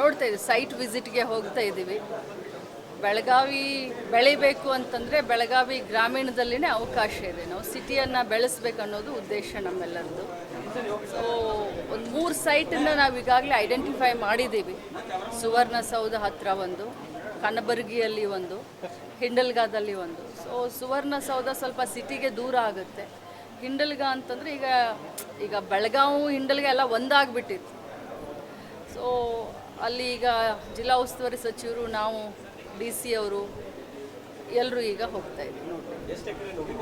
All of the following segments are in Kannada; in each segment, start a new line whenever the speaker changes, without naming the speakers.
ನೋಡ್ತಾ ಇದ್ದೀವಿ ಸೈಟ್ ವಿಸಿಟ್ಗೆ ಹೋಗ್ತಾ ಇದ್ದೀವಿ. ಬೆಳಗಾವಿ ಬೆಳಿಬೇಕು ಅಂತಂದರೆ ಬೆಳಗಾವಿ ಗ್ರಾಮೀಣದಲ್ಲಿನೇ ಅವಕಾಶ ಇದೆ. ನಾವು ಸಿಟಿಯನ್ನು ಬೆಳೆಸ್ಬೇಕು ಅನ್ನೋದು ಉದ್ದೇಶ ನಮ್ಮೆಲ್ಲರದು ಸೊ ಒಂದು ಮೂರು ಸೈಟನ್ನು ನಾವು ಈಗಾಗಲೇ ಐಡೆಂಟಿಫೈ ಮಾಡಿದ್ದೀವಿ. ಸುವರ್ಣಸೌಧ ಹತ್ತಿರ ಒಂದು, ಕನಬರ್ಗಿಯಲ್ಲಿ ಒಂದು, ಹಿಂಡಲ್ಗಾದಲ್ಲಿ ಒಂದು. ಸೊ ಸುವರ್ಣಸೌಧ ಸ್ವಲ್ಪ ಸಿಟಿಗೆ ದೂರ ಆಗುತ್ತೆ. ಹಿಂಡಲ್ಗ ಅಂತಂದರೆ ಈಗ ಈಗ ಬೆಳಗಾವಿ ಹಿಂಡಲ್ಗ ಎಲ್ಲ ಒಂದಾಗ್ಬಿಟ್ಟಿತ್ತು. ಸೊ ಅಲ್ಲಿ ಈಗ ಜಿಲ್ಲಾ ಉಸ್ತುವಾರಿ ಸಚಿವರು ನಾವು ಡಿ ಸಿ ಅವರು ಎಲ್ಲರೂ ಈಗ ಹೋಗ್ತಾ ಇದ್ದೀವಿ. ನೋಡಿ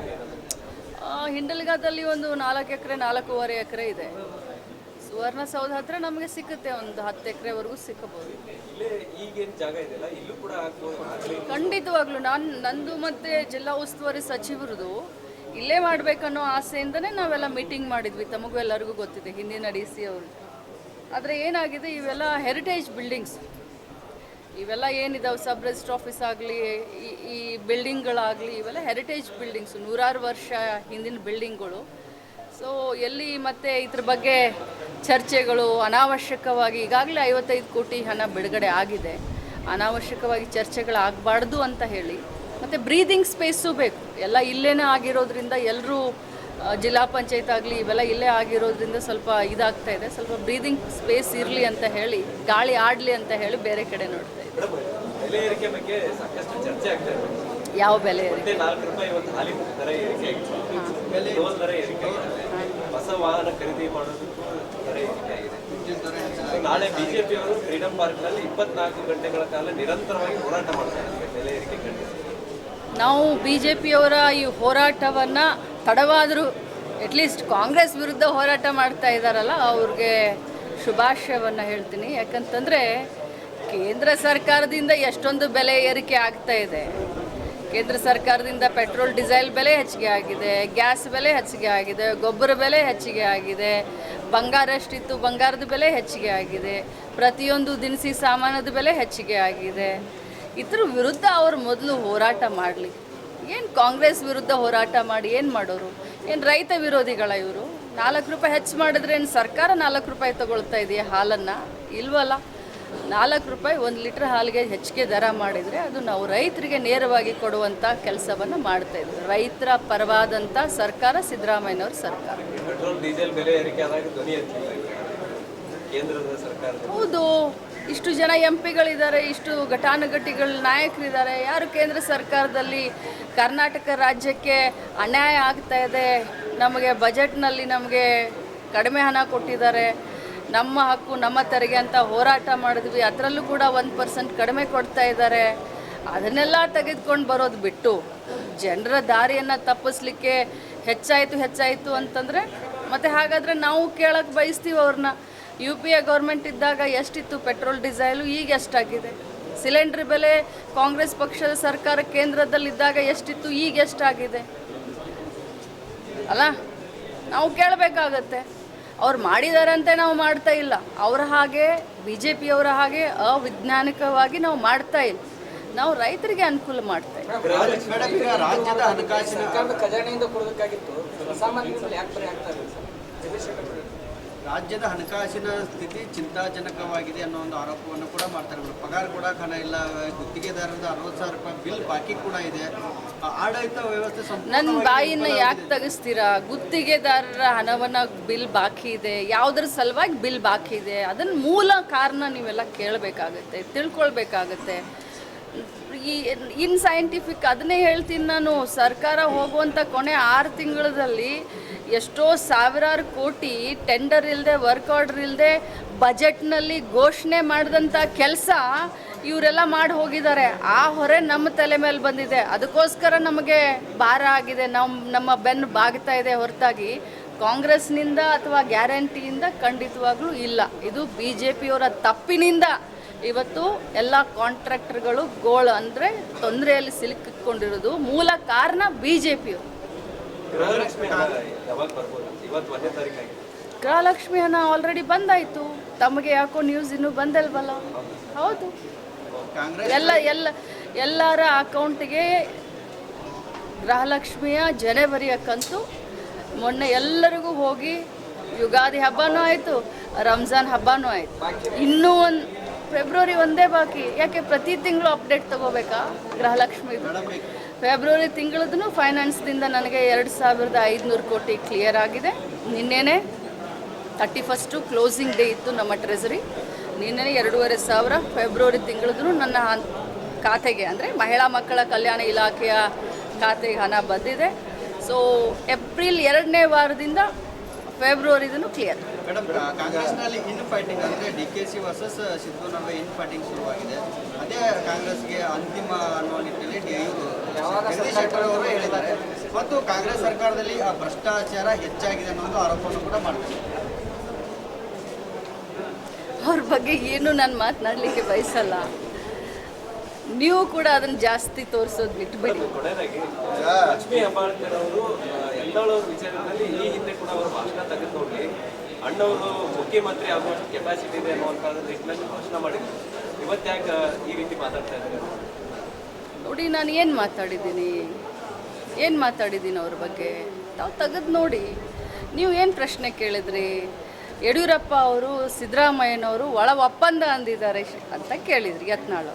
ಹಿಂಡಲ್ಗಾದಲ್ಲಿ ಒಂದು ನಾಲ್ಕು ಎಕರೆ ನಾಲ್ಕೂವರೆ ಎಕರೆ ಇದೆ. ಸುವರ್ಣಸೌಧ ಹತ್ರ ನಮಗೆ ಸಿಕ್ಕುತ್ತೆ ಒಂದು ಹತ್ತು ಎಕರೆವರೆಗೂ ಸಿಕ್ಕಬಹುದು ಖಂಡಿತವಾಗ್ಲೂ ನಾನು ನಂದು ಮತ್ತೆ ಜಿಲ್ಲಾ ಉಸ್ತುವಾರಿ ಸಚಿವರದು ಇಲ್ಲೇ ಮಾಡಬೇಕನ್ನೋ ಆಸೆಯಿಂದನೇ ನಾವೆಲ್ಲ ಮೀಟಿಂಗ್ ಮಾಡಿದ್ವಿ. ತಮಗೂ ಎಲ್ಲರಿಗೂ ಗೊತ್ತಿದೆ ಹಿಂದಿನ ಡಿ ಸಿ ಅವರು. ಆದರೆ ಏನಾಗಿದೆ, ಇವೆಲ್ಲ ಹೆರಿಟೇಜ್ ಬಿಲ್ಡಿಂಗ್ಸ್ ಇವೆಲ್ಲ ಏನಿದಾವೆ ಸಬ್ ರಿಜಿಸ್ಟ್ರ್ ಆಫೀಸ್ ಆಗಲಿ, ಈ ಬಿಲ್ಡಿಂಗ್ಗಳಾಗಲಿ ಇವೆಲ್ಲ ಹೆರಿಟೇಜ್ ಬಿಲ್ಡಿಂಗ್ಸ್ ನೂರಾರು ವರ್ಷ ಹಿಂದಿನ ಬಿಲ್ಡಿಂಗ್ಗಳು ಸೊ ಎಲ್ಲಿ ಮತ್ತೆ ಇದ್ರ ಬಗ್ಗೆ ಚರ್ಚೆಗಳು ಅನಾವಶ್ಯಕವಾಗಿ, ಈಗಾಗಲೇ ಐವತ್ತೈದು ಕೋಟಿ ಹಣ ಬಿಡುಗಡೆ ಆಗಿದೆ. ಅನಾವಶ್ಯಕವಾಗಿ ಚರ್ಚೆಗಳಾಗಬಾರ್ದು ಅಂತ ಹೇಳಿ, ಮತ್ತು ಬ್ರೀದಿಂಗ್ ಸ್ಪೇಸು ಬೇಕು. ಎಲ್ಲ ಇಲ್ಲೇನೇ ಆಗಿರೋದ್ರಿಂದ ಎಲ್ಲರೂ ಜಿಲ್ಲಾ ಪಂಚಾಯತ್ ಆಗಲಿ ಇವೆಲ್ಲ ಇಲ್ಲೇ ಆಗಿರೋದ್ರಿಂದ ಸ್ವಲ್ಪ ಇದಾಗ್ತಾ ಇದೆ. ಸ್ವಲ್ಪ ಬ್ರೀದಿಂಗ್ ಸ್ಪೇಸ್ ಇರಲಿ ಅಂತ ಹೇಳಿ ಗಾಳಿ ಆಡಲಿ ಅಂತ ಹೇಳಿ ಬೇರೆ ಕಡೆ ನೋಡ್ತಾ ಇದ್ದೀವಿ
ಏರಿಕೆ ಬಗ್ಗೆ ಸಾಕಷ್ಟು ಚರ್ಚೆ ಆಗ್ತಾ
ಯಾವ ಬೆಲೆ
ನಾಳೆ ಬಿಜೆಪಿ ಅವರು ಫ್ರೀಡಂ ಪಾರ್ಕ್ನಲ್ಲಿ ಇಪ್ಪತ್ನಾಲ್ಕು ಗಂಟೆಗಳ ಕಾಲ ನಿರಂತರವಾಗಿ ಹೋರಾಟ ಮಾಡ್ತಾರೆ
ನಾವು ಬಿ ಜೆ ಪಿಯವರ ಈ ಹೋರಾಟವನ್ನು ತಡವಾದರೂ ಅಟ್ಲೀಸ್ಟ್ ಕಾಂಗ್ರೆಸ್ ವಿರುದ್ಧ ಹೋರಾಟ ಮಾಡ್ತಾ ಇದ್ದಾರಲ್ಲ ಅವ್ರಿಗೆ ಶುಭಾಶಯವನ್ನು ಹೇಳ್ತೀನಿ. ಯಾಕಂತಂದರೆ ಕೇಂದ್ರ ಸರ್ಕಾರದಿಂದ ಎಷ್ಟೊಂದು ಬೆಲೆ ಏರಿಕೆ ಆಗ್ತಾ ಇದೆ. ಕೇಂದ್ರ ಸರ್ಕಾರದಿಂದ ಪೆಟ್ರೋಲ್, ಡೀಸೆಲ್ ಬೆಲೆ ಹೆಚ್ಚಿಗೆ ಆಗಿದೆ, ಗ್ಯಾಸ್ ಬೆಲೆ ಹೆಚ್ಚಿಗೆ ಆಗಿದೆ, ಗೊಬ್ಬರ ಬೆಲೆ ಹೆಚ್ಚಿಗೆ ಆಗಿದೆ, ಬಂಗಾರ ಎಷ್ಟಿತ್ತು ಬಂಗಾರದ ಬೆಲೆ ಹೆಚ್ಚಿಗೆ ಆಗಿದೆ, ಪ್ರತಿಯೊಂದು ದಿನಸಿ ಸಾಮಾನದ ಬೆಲೆ ಹೆಚ್ಚಿಗೆ ಆಗಿದೆ. ಇದ್ರ ವಿರುದ್ಧ ಅವರು ಮೊದಲು ಹೋರಾಟ ಮಾಡಲಿ ಏನು ಕಾಂಗ್ರೆಸ್ ವಿರುದ್ಧ ಹೋರಾಟ ಮಾಡಿ ಏನು ಮಾಡೋರು? ಏನು ರೈತ ವಿರೋಧಿಗಳ ಇವರು? ನಾಲ್ಕು ರೂಪಾಯಿ ಹೆಚ್ಚು ಮಾಡಿದ್ರೆ ಏನು ಸರ್ಕಾರ ನಾಲ್ಕು ರೂಪಾಯಿ ತಗೊಳ್ತಾ ಇದೆಯಾ ಹಾಲನ್ನು? ಇಲ್ವಲ್ಲ. ನಾಲ್ಕು ರೂಪಾಯಿ ಒಂದು ಲೀಟ್ರ್ ಹಾಲಿಗೆ ಹೆಚ್ಚಿಗೆ ದರ ಮಾಡಿದರೆ ಅದು ನಾವು ರೈತರಿಗೆ ನೇರವಾಗಿ ಕೊಡುವಂಥ ಕೆಲಸವನ್ನು ಮಾಡ್ತಾ ಇದ್ವಿ. ರೈತರ ಪರವಾದಂಥ ಸರ್ಕಾರ ಸಿದ್ದರಾಮಯ್ಯನವ್ರ ಸರ್ಕಾರ. ಹೌದು. ಇಷ್ಟು ಜನ ಎಂ ಪಿಗಳಿದ್ದಾರೆ ಇಷ್ಟು ಘಟಾನುಘಟಿಗಳ ನಾಯಕರಿದ್ದಾರೆ. ಯಾರು ಕೇಂದ್ರ ಸರ್ಕಾರದಲ್ಲಿ ಕರ್ನಾಟಕ ರಾಜ್ಯಕ್ಕೆ ಅನ್ಯಾಯ ಆಗ್ತಾ ಇದೆ? ನಮಗೆ ಬಜೆಟ್ನಲ್ಲಿ ನಮಗೆ ಕಡಿಮೆ ಹಣ ಕೊಟ್ಟಿದ್ದಾರೆ. ನಮ್ಮ ಹಕ್ಕು ನಮ್ಮ ತೆರಿಗೆ ಅಂತ ಹೋರಾಟ ಮಾಡಿದ್ವಿ ಅದರಲ್ಲೂ ಕೂಡ ಒಂದು ಪರ್ಸೆಂಟ್ ಕಡಿಮೆ ಕೊಡ್ತಾ ಇದ್ದಾರೆ. ಅದನ್ನೆಲ್ಲ ತೆಗೆದುಕೊಂಡು ಬರೋದು ಬಿಟ್ಟು ಜನರ ದಾರಿಯನ್ನು ತಪ್ಪಿಸ್ಲಿಕ್ಕೆ ಹೆಚ್ಚಾಯಿತು ಹೆಚ್ಚಾಯಿತು ಅಂತಂದರೆ ಮತ್ತು ಹಾಗಾದರೆ ನಾವು ಕೇಳಕ್ಕೆ ಬಯಸ್ತೀವಿ ಅವ್ರನ್ನ. ಯು ಪಿ ಎ ಗೌರ್ಮೆಂಟ್ ಇದ್ದಾಗ ಎಷ್ಟಿತ್ತು ಪೆಟ್ರೋಲ್, ಡೀಸೆಲು, ಈಗ ಎಷ್ಟಾಗಿದೆ? ಸಿಲಿಂಡ್ರ್ ಬೆಲೆ ಕಾಂಗ್ರೆಸ್ ಪಕ್ಷದ ಸರ್ಕಾರ ಕೇಂದ್ರದಲ್ಲಿದ್ದಾಗ ಎಷ್ಟಿತ್ತು, ಈಗ ಎಷ್ಟಾಗಿದೆ? ಅಲ್ಲ, ನಾವು ಕೇಳಬೇಕಾಗತ್ತೆ. ಅವ್ರು ಮಾಡಿದಾರಂತೆ ನಾವು ಮಾಡ್ತಾ ಇಲ್ಲ. ಅವರ ಹಾಗೆ ಬಿ ಜೆ ಪಿಯವರ ಹಾಗೆ ಅವಿಜ್ಞಾನಿಕವಾಗಿ ನಾವು ಮಾಡ್ತಾ ಇಲ್ಲ. ನಾವು ರೈತರಿಗೆ ಅನುಕೂಲ ಮಾಡ್ತಾ
ಈಗ ರಾಜ್ಯದ ಹಣಕಾಸಿನ ಸ್ಥಿತಿ ಚಿಂತಾಜನಕವಾಗಿದೆ ಅನ್ನೋ ಒಂದು ಆರೋಪವನ್ನು ಕೂಡ ಮಾಡ್ತಾರೆ. ಪಗಾರ ಕೂಡ ಹಣ ಇಲ್ಲ ಗುತ್ತಿಗೆದಾರರ ಅರವತ್ತು ಸಾವಿರ ರೂಪಾಯಿ ಬಿಲ್ ಬಾಕಿ ಕೂಡ ಇದೆ. ಆಡಳಿತ ವ್ಯವಸ್ಥೆ
ನನ್ನ ಬಾಯಿನ ಯಾಕೆ ತೆಗಿಸ್ತೀರಾ? ಗುತ್ತಿಗೆದಾರರ ಹಣವನ್ನ ಬಿಲ್ ಬಾಕಿ ಇದೆ ಯಾವುದ್ರ ಸಲುವಾಗಿ ಬಿಲ್ ಬಾಕಿ ಇದೆ ಅದನ್ನ ಮೂಲ ಕಾರಣ ನೀವೆಲ್ಲ ಕೇಳಬೇಕಾಗತ್ತೆ ತಿಳ್ಕೊಳ್ಬೇಕಾಗತ್ತೆ. ಈ ಇನ್ ಸೈಂಟಿಫಿಕ್ ಅದನ್ನೇ ಹೇಳ್ತೀನಿ ನಾನು. ಸರ್ಕಾರ ಹೋಗುವಂಥ ಕೊನೆ ಆರು ತಿಂಗಳಲ್ಲಿ ಎಷ್ಟೋ ಸಾವಿರಾರು ಕೋಟಿ ಟೆಂಡರ್ ಇಲ್ಲದೆ ವರ್ಕ್ ಆರ್ಡರ್ ಇಲ್ಲದೆ ಬಜೆಟ್ನಲ್ಲಿ ಘೋಷಣೆ ಮಾಡಿದಂಥ ಕೆಲಸ ಇವರೆಲ್ಲ ಮಾಡಿ ಹೋಗಿದ್ದಾರೆ. ಆ ಹೊರೆ ನಮ್ಮ ತಲೆ ಮೇಲೆ ಬಂದಿದೆ. ಅದಕ್ಕೋಸ್ಕರ ನಮಗೆ ಭಾರ ಆಗಿದೆ. ನಮ್ಮ ನಮ್ಮ ಬೆನ್ನು ಬಾಗ್ತಾ ಇದೆ ಹೊರತಾಗಿ. ಕಾಂಗ್ರೆಸ್ನಿಂದ ಅಥವಾ ಗ್ಯಾರಂಟಿಯಿಂದ ಖಂಡಿತವಾಗ್ಲೂ ಇಲ್ಲ. ಇದು ಬಿ ಜೆ ಪಿಯವರ ತಪ್ಪಿನಿಂದ ಇವತ್ತು ಎಲ್ಲ ಕಾಂಟ್ರಾಕ್ಟರ್ಗಳು ಗೋಳು ಅಂದರೆ ತೊಂದರೆಯಲ್ಲಿ ಸಿಲುಕಿಕೊಂಡಿರೋದು ಮೂಲ ಕಾರಣ ಬಿ ಜೆ ಪಿಯವರು
ಗೃಹಲಕ್ಷ್ಮಿ ಹಣ
ಆಲ್ರೆಡಿ ಬಂದಾಯಿತು. ತಮಗೆ ಯಾಕೋ ನ್ಯೂಸ್ ಇನ್ನೂ ಬಂದಲ್ವಲ್ಲ? ಹೌದು. ಎಲ್ಲ ಎಲ್ಲ ಎಲ್ಲರ ಅಕೌಂಟಿಗೆ ಗೃಹಲಕ್ಷ್ಮಿಯ ಜನವರಿಯ ಕಂತು. ಮೊನ್ನೆ ಎಲ್ಲರಿಗೂ ಹೋಗಿ ಯುಗಾದಿ ಹಬ್ಬನೂ ಆಯಿತು ರಂಜಾನ್ ಹಬ್ಬನೂ ಆಯಿತು. ಇನ್ನೂ ಒಂದು ಫೆಬ್ರವರಿ ಒಂದೇ ಬಾಕಿ. ಯಾಕೆ ಪ್ರತಿ ತಿಂಗಳು ಅಪ್ಡೇಟ್ ತಗೋಬೇಕಾ? ಗೃಹಲಕ್ಷ್ಮಿ ಫೆಬ್ರವರಿ ತಿಂಗಳದ್ದು ಫೈನಾನ್ಸ್ದಿಂದ ನನಗೆ ಎರಡು ಸಾವಿರದ ಐದುನೂರು ಕೋಟಿ ಕ್ಲಿಯರ್ ಆಗಿದೆ. ನಿನ್ನೆನೆ ತರ್ಟಿ ಫಸ್ಟು ಕ್ಲೋಸಿಂಗ್ ಡೇ ಇತ್ತು ನಮ್ಮ ಟ್ರೆಸರಿ ನಿನ್ನೆ ಎರಡೂವರೆ ಸಾವಿರ ಫೆಬ್ರವರಿ ತಿಂಗಳದ್ದು ನನ್ನ ಖಾತೆಗೆ ಅಂದರೆ ಮಹಿಳಾ ಮಕ್ಕಳ ಕಲ್ಯಾಣ ಇಲಾಖೆಯ ಖಾತೆಗೆ ಹಣ ಬಂದಿದೆ. ಸೊ ಏಪ್ರಿಲ್ ಎರಡನೇ ವಾರದಿಂದ ಫೆಬ್ರವರಿದೂ ಕ್ಲಿಯರ್
ಮೇಡಮ್ ಕಾಂಗ್ರೆಸ್ನಲ್ಲಿ ಇನ್ ಫೈಟಿಂಗ್ ಅಂದರೆ D K C versus Siddu ನಡುವೆ ಇನ್ ಫೈಟಿಂಗ್ ಶುರುವಾಗಿದೆ. ಅದೇ ಕಾಂಗ್ರೆಸ್ಗೆ ಅಂತಿಮ ಅನ್ನೋ ನಿಟ್ಟಿನಲ್ಲಿ ಜಗದೀಶ್ ಶೆಟ್ಟರ್ ಅವರು ಹೇಳಿದ್ದಾರೆ. ಮತ್ತು ಕಾಂಗ್ರೆಸ್ ಸರ್ಕಾರದಲ್ಲಿ ಆ ಭ್ರಷ್ಟಾಚಾರ ಹೆಚ್ಚಾಗಿದೆ ಅನ್ನೋ ಒಂದು ಆರೋಪವನ್ನು ಕೂಡ ಮಾಡ್ತಾರೆ.
ಅವ್ರ ಬಗ್ಗೆ ಏನು ನಾನು ಮಾತನಾಡಲಿಕ್ಕೆ ಬಯಸಲ್ಲ. ನೀವು ಕೂಡ ಅದನ್ನು ಜಾಸ್ತಿ ತೋರಿಸೋದು ಬಿಟ್ಬಿಡಿ.
ಅವರು ವಿಚಾರದಲ್ಲಿ ಈ ಹಿಂದೆ ಕೂಡ ಅವರು ಭಾಷಣ ತೆಗೆದುಕೊಂಡು ಅಣ್ಣವರು ಮುಖ್ಯಮಂತ್ರಿ ಆಗುವಷ್ಟು ಕೆಪಾಸಿಟಿ ಇದೆ ಅನ್ನುವಂಥದ್ದು ನಿಟ್ಟಿನಲ್ಲಿ ಭಾಷಣ ಮಾಡಿದ್ರು. ಇವತ್ತ್ಯಾಕೆ ಈ ರೀತಿ ಮಾತಾಡ್ತಾ ಇದ್ದಾರೆ?
ನೋಡಿ, ನಾನು ಏನು ಮಾತಾಡಿದ್ದೀನಿ? ಏನು ಮಾತಾಡಿದ್ದೀನಿ ಅವ್ರ ಬಗ್ಗೆ? ತಾವು ತೆಗೆದು ನೋಡಿ. ನೀವು ಏನು ಪ್ರಶ್ನೆ ಕೇಳಿದ್ರಿ? ಯಡಿಯೂರಪ್ಪ ಅವರು ಸಿದ್ದರಾಮಯ್ಯನವರು ಒಳ ಒಪ್ಪಂದ ಅಂದಿದ್ದಾರೆ ಅಂತ ಕೇಳಿದ್ರಿ ಯತ್ನಾಳ್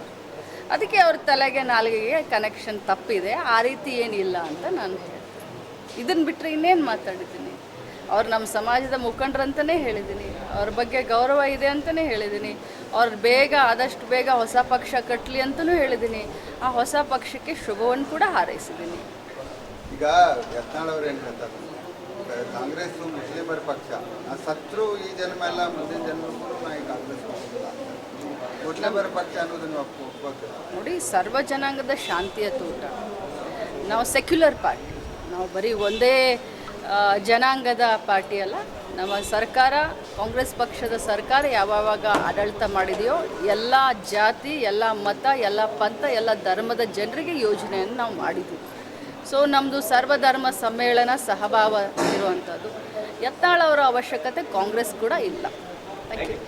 ಅದಕ್ಕೆ ಅವ್ರ ತಲೆಗೆ ನಾಲ್ಗೆಗೆ ಕನೆಕ್ಷನ್ ತಪ್ಪಿದೆ. ಆ ರೀತಿ ಏನಿಲ್ಲ ಅಂತ ನಾನು ಇದನ್ನು ಬಿಟ್ಟರೆ ಇನ್ನೇನು ಮಾತಾಡಿದ್ದೀನಿ? ಅವ್ರು ನಮ್ಮ ಸಮಾಜದ ಮುಖಂಡರಂತಲೇ ಹೇಳಿದ್ದೀನಿ. ಅವ್ರ ಬಗ್ಗೆ ಗೌರವ ಇದೆ ಅಂತಲೇ ಹೇಳಿದ್ದೀನಿ. ಅವ್ರು ಬೇಗ ಆದಷ್ಟು ಬೇಗ ಹೊಸ ಪಕ್ಷ ಕಟ್ಟಲಿ ಅಂತಲೂ ಹೇಳಿದ್ದೀನಿ. ಆ ಹೊಸ ಪಕ್ಷಕ್ಕೆ ಶುಭವನ್ನು ಕೂಡ ಹಾರೈಸಿದ್ದೀನಿ.
ಈಗ ಯತ್ನಾಳ್ ಅವ್ರು ಏನು ಹೇಳ್ತಾರೆ? ಕಾಂಗ್ರೆಸ್ ಮುಸ್ಲಿಮರ ಪಕ್ಷ. ಸತ್ರು ಈ ಜನ್ಮ ಎಲ್ಲ ಮುಂದಿನ ಜನ್ಮಕ್ಕೂ ನಾ ಈ ಕಾಂಗ್ರೆಸ್ ಮುಸ್ಲಿಮರ ಪಕ್ಷ ಅನ್ನೋದನ್ನು
ನೋಡಿ ಸರ್ವ ಜನಾಂಗದ ಶಾಂತಿಯ ತೋಟ. ನಾವು ಸೆಕ್ಯುಲರ್ ಪಾರ್ಟಿ. ನಾವು ಬರೀ ಒಂದೇ ಜನಾಂಗದ ಪಾರ್ಟಿ ಅಲ್ಲ, ನಮ್ಮ ಸರ್ಕಾರ, ಕಾಂಗ್ರೆಸ್ ಪಕ್ಷದ ಸರ್ಕಾರ ಯಾವಾಗ ಆಡಳಿತ ಮಾಡಿದೆಯೋ, ಎಲ್ಲ ಜಾತಿ, ಎಲ್ಲ ಮತ, ಎಲ್ಲ ಪಂಥ, ಎಲ್ಲ ಧರ್ಮದ ಜನರಿಗೆ ಯೋಜನೆಯನ್ನು ನಾವು ಮಾಡಿದ್ವಿ. ಸೊ ನಮ್ಮದು ಸರ್ವಧರ್ಮ ಸಮ್ಮೇಳನ ಸಹಭಾವ ಇರುವಂಥದ್ದು. ಯತ್ನಾಳ್ ಅವರ ಅವಶ್ಯಕತೆ ಕಾಂಗ್ರೆಸ್ ಕೂಡ ಇಲ್ಲ. Thank you